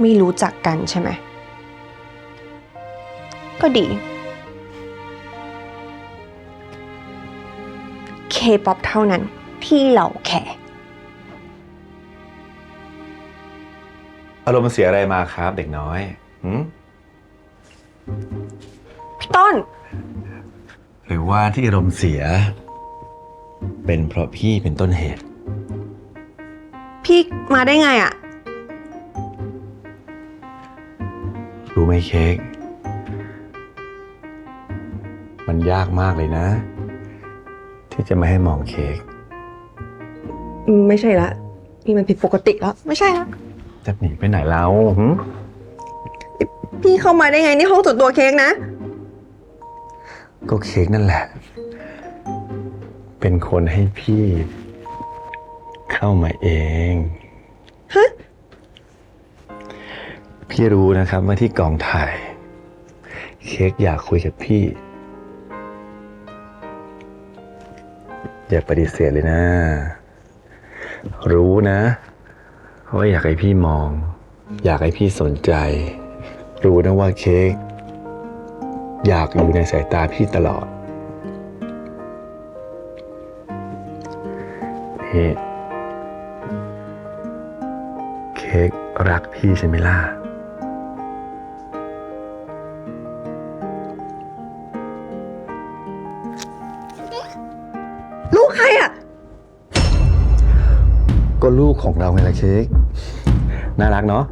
ไม่รู้จักกันใช่ไหม ก็ดี เคป๊อปเท่านั้นที่เราแคร์อารมณ์เสียอะไรมาครับ เด็กน้อยหืมพี่ต้น หรือว่าที่อารมณ์เสีย เป็นเพราะพี่เป็นต้นเหตุ พี่มาได้ไงอะ รู้ไหมเค้ก มันยากมากเลยนะ ที่จะไม่ให้มองเค้กอืมไม่ใช่ละนี่มันผิดปกติแล้ว ไม่ใช่ละจะหนีไปไหนแล้วหืมพี่เข้ามาได้ไงนี่ห้องส่วนตัวเค้กนะ ก็เค้กนั่นแหละ เป็นคนให้พี่ เข้ามาเอง ฮะ พี่รู้นะครับว่าที่กองถ่าย เค้กอยากคุยกับพี่ อย่าปฏิเสธเลยนะ รู้นะว่าอยากให้พี่มอง อยากให้พี่สนใจ รู้นะว่าเค้กอยากอยู่ในสายตาพี่ตลอดนี่เค้กรักพี่ใช่ไหมล่ะ ลูกใครอะ ก็ลูกของเราไงล่ะเค้กน่ารักเนาะ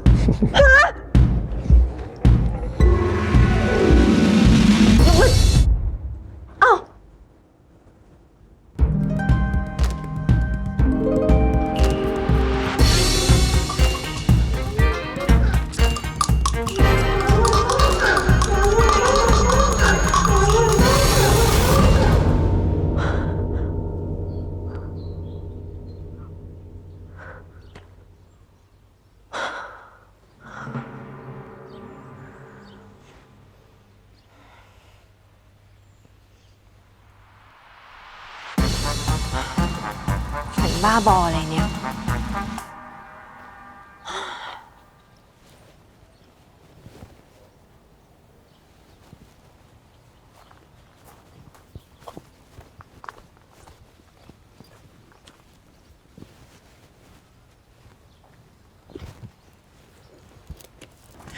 บ้าบออะไรเนี่ย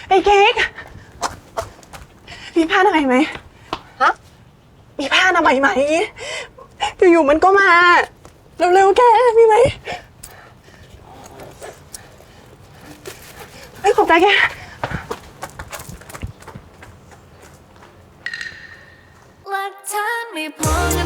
ไอ้เค้กมีผ้าอนามัยไหมฮะ มีผ้าอนามัยไหมอยู่ๆมันก็มา เร็วๆแกมีไหมไอ้ยขอบใจแกหลัก